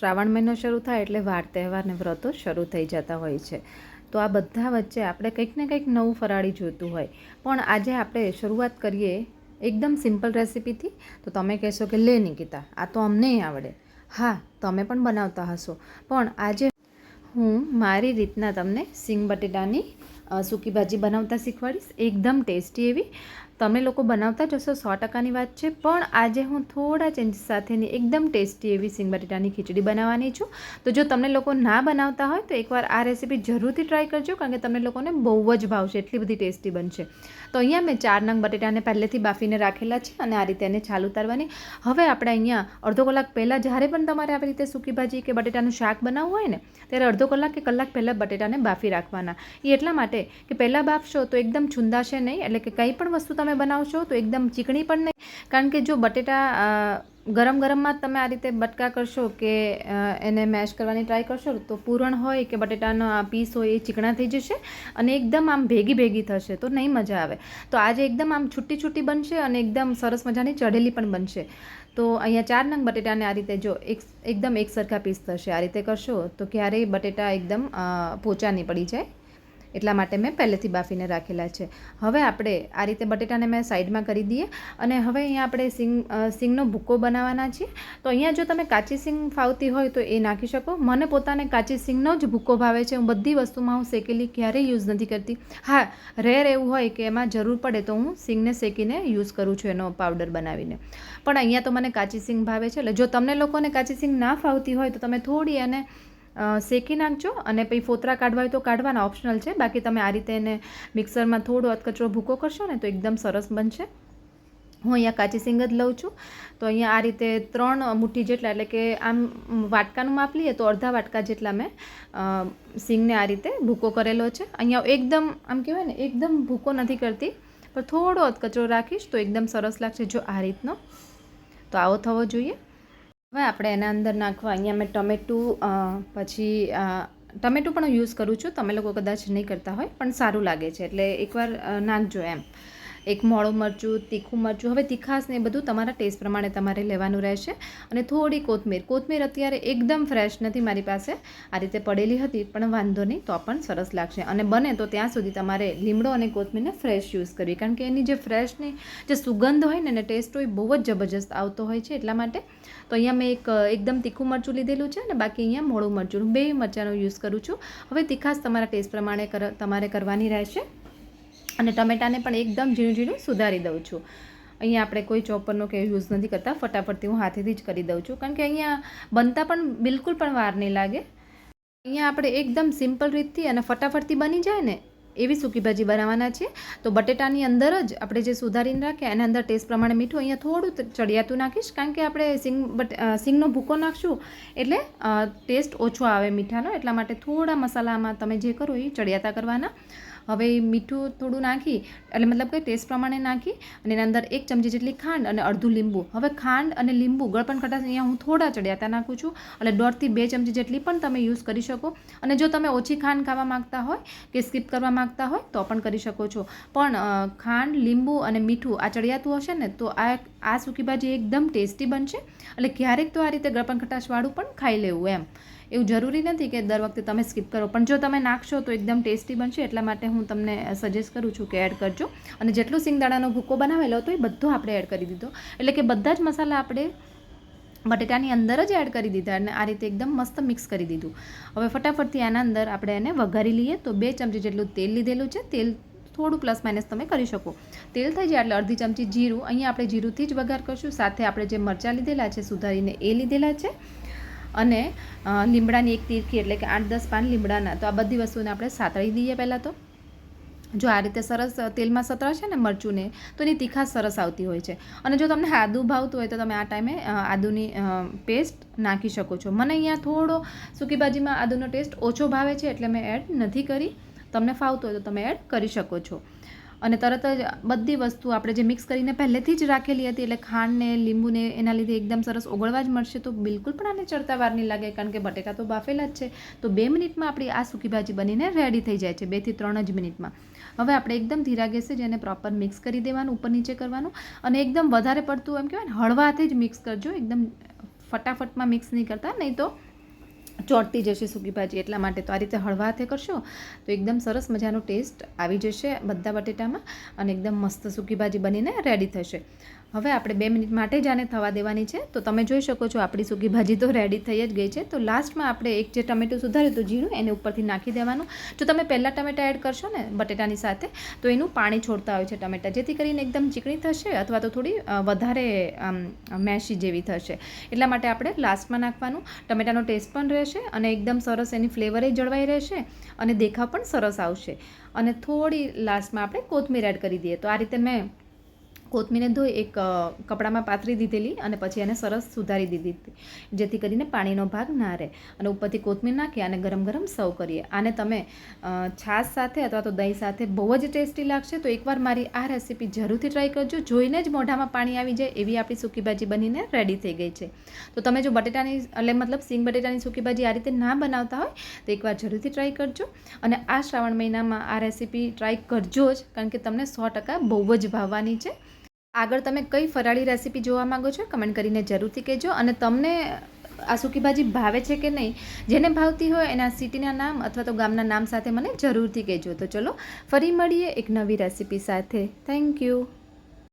શ્રાવણ મહિનો શરૂ થાય એટલે વાર તહેવાર ને વ્રતો શરૂ થઈ જતા હોય છે. તો આ બધા વચ્ચે આપણે કંઈક ને કંઈક નવું ફરાળી જોઈતું હોય. પણ આજે આપણે શરૂઆત કરીએ એકદમ સિમ્પલ રેસિપીથી. તો તમે કહેશો કે લે નિકિતા, આ તો અમને આવડે. હા, તમે પણ બનાવતા હશો. પણ આજે હું મારી રીતના તમને સિંગ બટેટાની સૂકી ભાજી બનાવતા શીખવાડીશ. એકદમ ટેસ્ટી એવી. તમે લોકો બનાવતા જશો સો ટકાની વાત છે. પણ આજે હું થોડા ચેન્જીસ સાથેની એકદમ ટેસ્ટી એવી સિંગ બટેટાની ખીચડી બનાવવાની છું. તો જો તમને લોકો ના બનાવતા હોય, તો એકવાર આ રેસીપી જરૂરથી ટ્રાય કરજો, કારણ કે તમને લોકોને બહુ જ ભાવશે, એટલી બધી ટેસ્ટી બનશે. તો અહીંયા મેં ચાર નંગ બટેટાને પહેલેથી બાફીને રાખેલા છે અને આ રીતે એને છાલ ઉતારવાની. હવે આપણે અહીંયા અડધો કલાક પહેલાં જ્યારે પણ તમારે આવી રીતે સૂકી ભાજી કે બટેટાનું શાક બનાવવું હોય ને, ત્યારે અડધો કલાક કે કલાક પહેલાં બટેટાને બાફી રાખવાના. એ એટલા માટે કે પહેલાં બાફશો તો એકદમ છુંદાશે નહીં, એટલે કે કંઈ પણ વસ્તુ તમે બનાવશો તો એકદમ ચીકણી પણ નહીં. કારણ કે જો બટેટા ગરમ ગરમમાં તમે આ રીતે બટકા કરશો કે એને મેશ કરવાની ટ્રાય કરશો તો પૂરણ હોય કે બટેટાનો આ પીસ હોય એ ચીકણા થઈ જશે અને એકદમ આમ ભેગી ભેગી થશે તો નહીં મજા આવે. તો આજે એકદમ આમ છૂટી છૂટી બનશે અને એકદમ સરસ મજાની ચઢેલી પણ બનશે. તો અહીંયા ચાર નંગ બટેટાને આ રીતે જો એક, એકદમ એક સરખા પીસ થશે. આ રીતે કરશો તો ક્યારેય બટેટા એકદમ પોચા નહીં પડી જાય. એટલા માટે મેં પહેલેથી બાફીને રાખેલા છે. હવે આપણે આ રીતે બટેટાને મેં સાઈડમાં કરી દઈએ અને હવે અહીંયા આપણે સિંગ સિંગનો ભૂકો બનાવવાના છીએ. તો અહીંયા જો તમે કાચી સિંગ ફાવતી હોય તો એ નાખી શકો. મને પોતાને કાચી સિંગનો જ ભૂકો ભાવે છે. હું બધી વસ્તુમાં હું શેકેલી ક્યારેય યુઝ નથી કરતી. હા, રેર એવું હોય કે એમાં જરૂર પડે તો હું સિંગને શેકીને યુઝ કરું છું એનો પાવડર બનાવીને. પણ અહીંયા તો મને કાચી સિંગ ભાવે છે. એટલે જો તમને લોકોને કાચી સિંગ ના ફાવતી હોય તો તમે થોડી એને શેકી નાખજો અને પછી ફોતરા કાઢવા હોય તો કાઢવાના ઓપ્શનલ છે. બાકી તમે આ રીતે એને મિક્સરમાં થોડો અધકચરો ભૂકો કરશો ને તો એકદમ સરસ બનશે. હું અહીંયા કાચી સિંગ જ લઉં છું. તો અહીંયા આ રીતે ત્રણ મુઠ્ઠી જેટલા, એટલે કે આમ વાટકાનું માપ લઈએ તો અડધા વાટકા જેટલા મેં સિંગને આ રીતે ભૂકો કરેલો છે. અહીંયા એકદમ, આમ કહેવાય ને, એકદમ ભૂકો નથી કરતી, પણ થોડો અધકચરો રાખીશ તો એકદમ સરસ લાગશે જો આ રીતનો. તો આવો થવો જોઈએ. હવે આપણે એના અંદર નાખવા. અહીંયા મેં ટમેટું પછી ટમેટું પણ યુઝ કરું છું. તમે લોકો કદાચ નહીં કરતા હોય, પણ સારું લાગે છે. એટલે એકવાર નાખજો એમ. એક મોળું મરચું, તીખું મરચું, હવે તીખાશ ને એ બધું તમારા ટેસ્ટ પ્રમાણે તમારે લેવાનું રહેશે. અને થોડી કોથમીર. કોથમીર અત્યારે એકદમ ફ્રેશ નથી મારી પાસે. આ રીતે પડેલી હતી, પણ વાંધો નહીં, તો પણ સરસ લાગશે. અને બને તો ત્યાં સુધી તમારે લીમડો અને કોથમીરને ફ્રેશ યુઝ કરવી. કારણ કે એની જે ફ્રેશની જે સુગંધ હોય ને, એને ટેસ્ટ હોય, બહુ જ જબરજસ્ત આવતો હોય છે એટલા માટે. તો અહીંયા મેં એક, એકદમ તીખું મરચું લીધેલું છે અને બાકી અહીંયા મોળું મરચું. બે મરચાંનો યુઝ કરું છું. હવે તીખાશ તમારા ટેસ્ટ પ્રમાણે કર, તમારે કરવાની રહેશે. અને ટમેટાને પણ એકદમ ઝીણું ઝીણું સુધારી દઉં છું. અહીંયા આપણે કોઈ ચોપરનો કે યુઝ નથી કરતા ફટાફટથી હું હાથેથી જ કરી દઉં છું. કારણ કે અહીંયા બનતા પણ બિલકુલ પણ વાર નહીં લાગે. અહીંયા આપણે એકદમ સિમ્પલ રીતથી અને ફટાફટથી બની જાય ને, એવી સૂકી ભાજી બનાવવાના છે તો બટેટાની અંદર જ આપણે જે સુધારીને રાખ્યા, એના અંદર ટેસ્ટ પ્રમાણે મીઠું અહીંયા થોડું ચડિયાતું નાખીશ. કારણ કે આપણે સિંગ બટ સિંગનો ભૂકો નાખશું એટલે ટેસ્ટ ઓછો આવે મીઠાનો. એટલા માટે થોડા મસાલામાં તમે જે કરો એ ચડિયાતા કરવાના. હવે મીઠું થોડું નાખી, એટલે મતલબ કે ટેસ્ટ પ્રમાણે નાખી અને એના અંદર એક ચમચી જેટલી ખાંડ અને અડધું લીંબુ. હવે ખાંડ અને લીંબુ ગળપણ ખટાશ અહીંયા હું થોડા ચડિયાતા નાખું છું. એટલે દોઢથી બે ચમચી જેટલી પણ તમે યુઝ કરી શકો. અને જો તમે ઓછી ખાંડ ખાવા માંગતા હોય કે સ્કીપ કરવા માંગતા હોય, તો પણ કરી શકો છો. પણ ખાંડ, લીંબુ અને મીઠું આ ચડિયાતું હશે ને, તો આ આ સૂકી ભાજી એકદમ ટેસ્ટી બનશે. એટલે ક્યારેક તો આ રીતે ગળપણ ખટાશવાળું પણ ખાઈ લેવું એમ. એવું જરૂરી નથી કે દર વખતે તમે સ્કીપ કરો. પણ જો તમે નાખશો તો એકદમ ટેસ્ટી બનશે, એટલા માટે હું તમને સજેસ્ટ કરું છું કે એડ કરજો. અને જેટલું સિંગદાણાનો ભૂકો બનાવેલો હતો એ બધો આપણે એડ કરી દીધો. એટલે કે બધા જ મસાલા આપણે બટેટાની અંદર જ એડ કરી દીધા અને આ રીતે એકદમ મસ્ત મિક્સ કરી દીધું. હવે ફટાફટથી આના અંદર આપણે એને વઘારી લઈએ તો બે ચમચી જેટલું તેલ લીધેલું છે. તેલ થોડું પ્લસ માઇનસ તમે કરી શકો. તેલ થઈ જાય એટલે અડધી ચમચી જીરું, અહીંયા આપણે જીરુંથી જ વઘાર કરશું. સાથે આપણે જે મરચાં લીધેલા છે, સુધારીને એ લીધેલા છે. અને લીમડાની એક તીરખી એટલે કે આઠ દસ પાન લીમડાના. તો આ બધી વસ્તુને આપણે સાતળી દઈએ પહેલાં તો. જો આ રીતે સરસ તેલમાં સતરાશે ને મરચુંને, તો એની તીખાશ સરસ આવતી હોય છે. અને જો તમને આદુ ભાવતું હોય તો તમે આ ટાઈમે આદુની પેસ્ટ નાખી શકો છો. મને અહીંયા થોડો સૂકી ભાજીમાં આદુનો ટેસ્ટ ઓછો ભાવે છે એટલે મેં એડ નથી કરી. તમને ફાવતું હોય તો તમે એડ કરી શકો છો. અને તરત જ બધી વસ્તુ આપણે જે મિક્સ કરીને પહેલેથી જ રાખેલી હતી, એટલે ખાંડને, લીંબુને, એના લીધે એકદમ સરસ ઓગળવા જ મળશે, તો બિલકુલ પણ આને ચડતા વાર નહીં લાગે, કારણ કે બટેટા તો બાફેલા જ છે. તો બે મિનિટમાં આપણી આ સૂકી ભાજી બનીને રેડી થઈ જાય છે બેથી ત્રણ જ મિનિટમાં. હવે આપણે એકદમ ધીરા ગેસે જ એને પ્રોપર મિક્સ કરી દેવાનું, ઉપર નીચે કરવાનું, અને એકદમ વધારે પડતું એમ કહેવાય ને હળવાથી જ મિક્સ કરજો, એકદમ ફટાફટમાં મિક્સ નહીં કરતા, નહીં તો ચોંટતી જશે સૂકી ભાજી, એટલા માટે તો આ રીતે હળવા હાથે કરશો તો એકદમ સરસ મજાનો ટેસ્ટ આવી જશે બધા બટેટામાં અને એકદમ મસ્ત સૂકી ભાજી બનીને રેડી થશે. હવે આપણે બે મિનિટ માટે જ આને થવા દેવાની છે. તો તમે જોઈ શકો છો આપણી સૂકી ભાજી તો રેડી થઈ જ ગઈ છે. તો લાસ્ટમાં આપણે એક જે ટમેટું સુધાર્યું હતું ઝીણું, એને ઉપરથી નાખી દેવાનું. જો તમે પહેલાં ટમેટા એડ કરશો ને બટેટાની સાથે, તો એનું પાણી છોડતા હોય છે ટમેટા. જેથી કરીને એકદમ ચીકણી થશે અથવા તો થોડી વધારે મેશી જેવી થશે. એટલા માટે આપણે લાસ્ટમાં નાખવાનું. ટમેટાનો ટેસ્ટ પણ રહેશે અને એકદમ સરસ એની ફ્લેવરે જળવાઈ રહેશે અને દેખાવ પણ સરસ આવશે. અને થોડી લાસ્ટમાં આપણે કોથમીર એડ કરી દઈએ. તો આ રીતે મેં કોથમીરને ધોઈ એક કપડામાં પાથરી દીધેલી અને પછી એને સરસ સુધારી દીધી હતી. જેથી કરીને પાણીનો ભાગ ના રહે અને ઉપરથી કોથમીર નાખી અને ગરમ ગરમ સર્વ કરીએ. આને તમે છાશ સાથે અથવા તો દહીં સાથે બહુ જ ટેસ્ટી લાગશે. તો એકવાર મારી આ રેસીપી જરૂરથી ટ્રાય કરજો. જોઈને જ મોઢામાં પાણી આવી જાય એવી આપણી સૂકી ભાજી બનીને રેડી થઈ ગઈ છે. તો તમે જો બટેટાની, એટલે મતલબ સિંગ બટેટાની સૂકી ભાજી આ રીતે ના બનાવતા હોય, તો એકવાર જરૂરથી ટ્રાય કરજો. અને આ શ્રાવણ મહિનામાં આ રેસીપી ટ્રાય કરજો જ, કારણ કે તમને સો ટકા બહુ જ ભાવવાની છે. આગળ તમે કઈ ફરાળી રેસીપી જોવા માંગો છો? કમેન્ટ કરીને જરૂરથી કહેજો. અને તમને આ સૂકી ભાજી ભાવે છે કે નહીં, જેને ભાવતી હોય એના સિટીના નામ અથવા તો ગામના નામ સાથે મને જરૂરથી કહેજો. તો ચલો, ફરી મળીએ એક નવી રેસીપી સાથે. Thank you